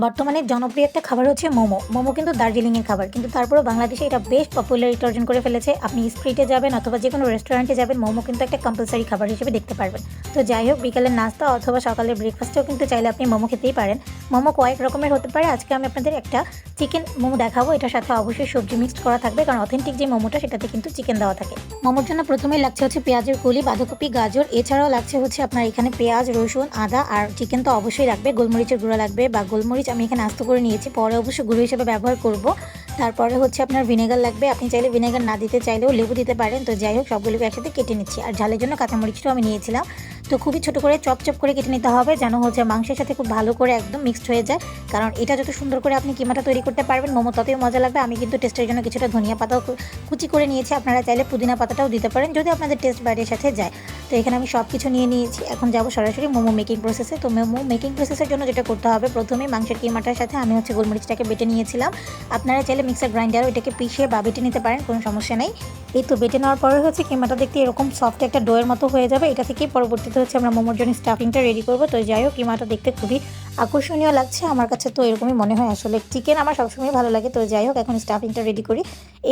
বর্তমানে জনপ্রিয় একটা খাবার হচ্ছে মোমো। মোমো কিন্তু দার্জিলিংয়ের খাবার। কিন্তু তারপরেও বাংলাদেশে এটা বেশ পপুলারিটি অর্জন করে ফেলেছে। আপনি স্ট্রিটে যাবেন অথবা যে কোনো রেস্টুরেন্টে যাবেন, মোমো কিন্তু একটা কম্পালসারি খাবার হিসেবে দেখতে পারবেন। তো যাই হোক বিকালের নাস্তা অথবা সকালের ব্রেকফাস্টেও কিন্তু চাইলে আপনি মোমো খেতেই পারেন। মোমো কয়েক রকমের হতে পারে। আজকে আমি আপনাদের একটা চিকেন মোমো দেখাবো। এটার সাথে অবশ্যই সবজি মিক্সড করা থাকবে। কারণ অথেন্টিক যে মোমোটা, সেটাতে কিন্তু চিকেন দেওয়া থাকে। মোমোর জন্য প্রথমেই লাগছে হচ্ছে পেঁয়াজের কলি, বাঁধাকপি, গাজর। এছাড়াও লাগছে হচ্ছে আপনার এখানে পেঁয়াজ, রসুন, আদা। আর চিকেন তো অবশ্যই লাগবে। গোলমরিচের গুঁড়ো লাগবে বা গোলমরিচ আমি এখানে আস্ত করে নিয়েছি। পরে অবশ্যই গুঁড়ো হিসেবে ব্যবহার করব। তারপরে হচ্ছে আপনার ভিনেগার লাগবে। আপনি চাইলে ভিনেগার না দিতে চাইলেও লেবু দিতে পারেন। তো যাই হোক সবগুলোকে একসাথে কেটে নিচ্ছি। আর ঝালের জন্য কাঁচামরিচটাও আমি নিয়েছিলাম। তো খুবই ছোট করে চপ চপ করে কেটে নিতে হবে যেন হচ্ছে মাংসের সাথে খুব ভালো করে একদম মিক্সড হয়ে যায়। কারণ এটা যত সুন্দর করে আপনি কিমাটা তৈরি করতে পারবেন, মোমো ততই মজা লাগবে। আমি কিন্তু টেস্টের জন্য কিছুটা ধনিয়া পাতাও কুচি করে নিয়েছি। আপনারা চাইলে পুদিনা পাতাটাও দিতে পারেন। যদি আপনাদের টেস্ট বাইরের সাথে যায়। তো এখানে আমি সব কিছু নিয়ে নিয়েছি। এখন যাব সরাসরি মোমো মেকিং প্রসেসে তো মোমো মেকিং প্রসেসের জন্য যেটা করতে হবে, প্রথমে মাংসের কিমাটার সাথে আমি হচ্ছে গোলমরিচটাকে বেটে নিয়েছিলাম। আপনারা চাইলে মিক্সার গ্রাইন্ডারও এটাকে পিষে বা বেটে নিতে পারেন, কোনো সমস্যা নেই। এই তো বেটে নেওয়ার পরে হচ্ছে কিমাটা দেখতে এরকম সফট একটা ডোয়ের মতো হয়ে যাবে। এটা থেকেই পরবর্তীতে হচ্ছে আমরা মোমোর জন্য স্টাফিংটা রেডি করব। তো যাই হোক, কিমাটা দেখতে খুবই আকর্ষণীয় লাগছে। আমার কাছে তো এরকমই মনে হয়। আসলে চিকেন আমার সবসময় ভালো লাগে। তো যাই হোক, এখন স্টাফিংটা রেডি করি।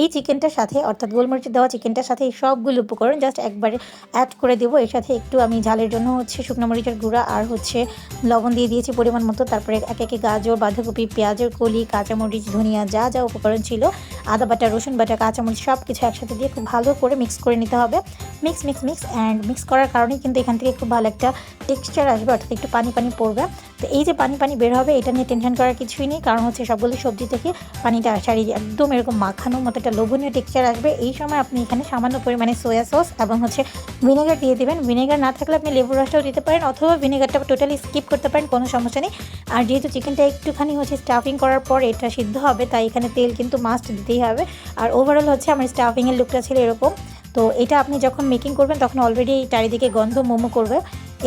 এই চিকেনটার সাথে, অর্থাৎ গোলমরিচ দেওয়া চিকেনটার সাথে এই সবগুলো উপকরণ জাস্ট একবারে অ্যাড করে দেবো। এর সাথে একটু আমি ঝালের জন্য হচ্ছে শুকনো মরিচের গুঁড়া আর হচ্ছে লবণ দিয়ে দিয়েছি পরিমাণ মতো। তারপরে এক একে গাজর, বাঁধাকপি, পেঁয়াজের কলি, কাঁচামরিচ, ধনিয়া, যা যা উপকরণ ছিল আদা বাটা, রসুন বাটা, কাঁচামরিচ সব কিছু একসাথে দিয়ে খুব ভালো করে মিক্স করে নিতে হবে। Mix mix mix and mix করার কারণেই কিন্তু এখান থেকে খুব ভালো একটা টেক্সচার আসবে, অর্থাৎ একটু পানি পানি পড়বে। তো এই যে পানি পানি বের হবে, এটা নিয়ে টেনশন করার কিছুই নেই, কারণ হচ্ছে সবগুলো সবজি থেকে পানিটা আসার একদম এরকম মাখানোর মতো একটা লোভনীয় টেক্সচার আসবে, এই সময় আপনি এখানে সামান্য পরিমাণে সোয়া সস এবং হচ্ছে ভিনেগার দিয়ে দেবেন। ভিনেগার না থাকলে আপনি লেবুর রসটাও দিতে পারেন, অথবা ভিনেগারটা টোটালি স্কিপ করতে পারেন, কোনো সমস্যা নেই। আর যেহেতু চিকেনটা একটুখানি হচ্ছে স্টাফিং করার পর এটা সিদ্ধ হবে, তাই এখানে তেল কিন্তু মাস্ট দিতেই হবে। আর ওভারঅল হচ্ছে আমার স্টাফিংয়ের লুকটা ছিল এরকম। তো এটা আপনি যখন মেকিং করবেন, তখন অলরেডি চারিদিকে গন্ধ মোমো করবে।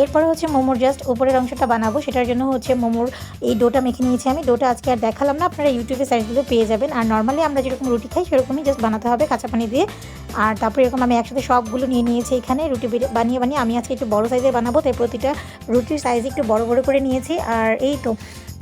এরপরে হচ্ছে মোমোর জাস্ট উপরের অংশটা বানাবো। সেটার জন্য হচ্ছে মোমোর এই ডোটা মেখে নিয়েছি আমি। ডোটা আজকে আর দেখালাম না, আপনারা ইউটিউবে সাইজগুলো পেয়ে যাবেন। আর নর্মালি আমরা যেরকম রুটি খাই, সেরকমই জাস্ট বানাতে হবে কাঁচা পানি দিয়ে। আর তারপরে এরকম আমি একসাথে সবগুলো নিয়ে নিয়েছি এখানে। রুটি বানিয়ে বানিয়ে আমি আজকে একটু বড় সাইজে বানাবো। তাই প্রতিটা রুটির সাইজ একটু বড় বড় করে নিয়েছি। আর এই তো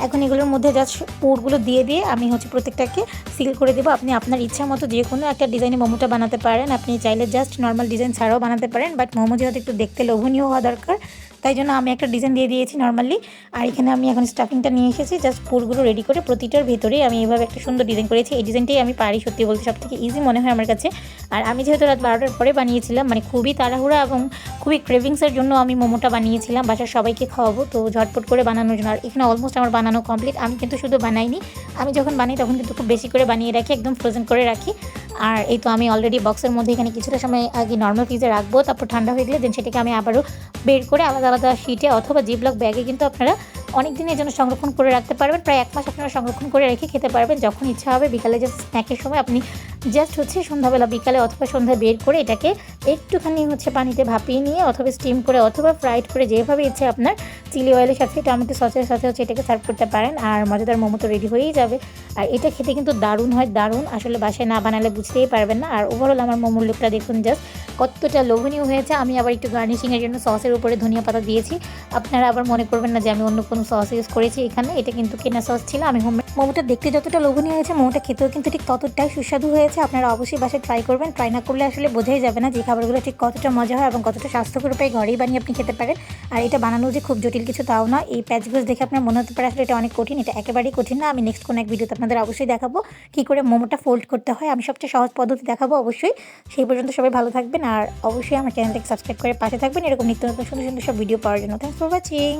এখন এগুলোর মধ্যে জাস্ট পুরগুলো দিয়ে দিয়ে আমি হচ্ছে প্রত্যেকটাকে সিল করে দেবো। আপনি আপনার ইচ্ছা মতো যে কোনো একটা ডিজাইনে মোমোটা বানাতে পারেন। আপনি চাইলে জাস্ট নর্মাল ডিজাইন ছাড়াও বানাতে পারেন বাট মোমো যেহেতু একটু দেখতে লোভনীয় হওয়া দরকার তাই জন্য আমি একটা ডিজাইন দিয়ে দিয়েছি নর্মালি আর এখানে আমি এখন স্টাফিংটা নিয়ে এসেছি জাস্ট পুরগুলো রেডি করে প্রতিটার ভেতরেই আমি এভাবে একটা সুন্দর ডিজাইন করেছি। এই ডিজাইনটাই আমি পারি, সত্যি বলতে সব থেকে ইজি মনে হয় আমার কাছে। আর আমি যেহেতু রাত বারোটার পরে বানিয়েছিলাম মানে খুবই তাড়াহুড়া এবং খুবই ক্রেভিংসের জন্য আমি মোমোটা বানিয়েছিলাম, বাসার সবাইকে খাওয়াবো, তো ঝটপট করে বানানোর জন্য। আর এখানে অলমোস্ট আমার বানানো কমপ্লিট আমি কিন্তু শুধু বানাইনি। আমি যখন বানাই তখন কিন্তু খুব বেশি করে বানিয়ে রাখি, একদম ফ্রোজেন করে রাখি। আর এই তো আমি অলরেডি বক্সের মধ্যে এখানে কিছুটা সময় আগে নর্মাল ফ্রিজে রাখব, তারপর ঠান্ডা হয়ে গেলে দেন সেটাকে আমি আবারও বের করে আলাদা আলাদা শিটে অথবা জিপলক ব্যাগে কিন্তু আপনারা অনেক দিনের জন্য সংরক্ষণ করে রাখতে পারবেন। প্রায় এক মাস আপনারা সংরক্ষণ করে রেখে খেতে পারবেন যখন ইচ্ছা হবে। বিকালে জাস্ট স্ন্যাকের সময় আপনি জাস্ট হচ্ছে সন্ধ্যাবেলা বিকালে অথবা সন্ধ্যায় বের করে এটাকে একটুখানি হচ্ছে পানিতে ভাপিয়ে নিয়ে অথবা স্টিম করে অথবা ফ্রাইড করে যেভাবে ইচ্ছে আপনার চিলি অয়েলের সাথে টমেটো সসের সাথে হচ্ছে এটাকে সার্ভ করতে পারেন। আর মজাদার মোমো তো রেডি হয়েই যাবে। আর এটা খেতে কিন্তু দারুণ হয়, দারুণ। আসলে বাসায় না বানালে বুঝতেই পারবেন না। আর ওভারঅল আমার মোমোর লুকটা দেখুন জাস্ট কতটা লোভনীয় হয়েছে, আমি আবার একটু গার্নিশিংয়ের জন্য সসের উপরে ধনিয়া পাতা দিয়েছি। আপনারা আবার মনে করবেন না যে আমি অন্য কোনো সস ইউজ করেছি এখানে, এটা কিন্তু কেনা সস ছিল, আমি হোম মোমোটা দেখতে যতটা লোভনীয় হয়েছে মোমোটা খেতেও কিন্তু ঠিক ততটাই সুস্বাদু হয়েছে। আপনারা অবশ্যই বাসায় ট্রাই করবেন। ট্রাই না করলে আসলে বোঝাই যাবে না যে খাবারগুলো ঠিক কতটা মজা হয় এবং কতটা স্বাস্থ্যকর উপায় ঘরেই বানিয়ে আপনি খেতে পারেন। আর এটা বানানো যে খুব জটিল কিছু তাও না এই প্যাচগুলো দেখে আপনার মনে হতে পারে আসলে এটা অনেক কঠিন। এটা একেবারেই কঠিন না। আমি নেক্সট কোনো এক ভিডিওতে আপনাদের অবশ্যই দেখাবো কী করে মোমোটা ফোল্ড করতে হয়। আমি সবচেয়ে সহজ পদ্ধতি দেখাবো অবশ্যই। সেই পর্যন্ত সবাই ভালো থাকবেন আর অবশ্যই আমার চ্যানেলটাকে সাবস্ক্রাইব করে পাশে থাকবেন। এরকম নিত্য নতুন সুন্দর সুন্দর সব ভিডিও পাওয়ার জন্য। Thanks for watching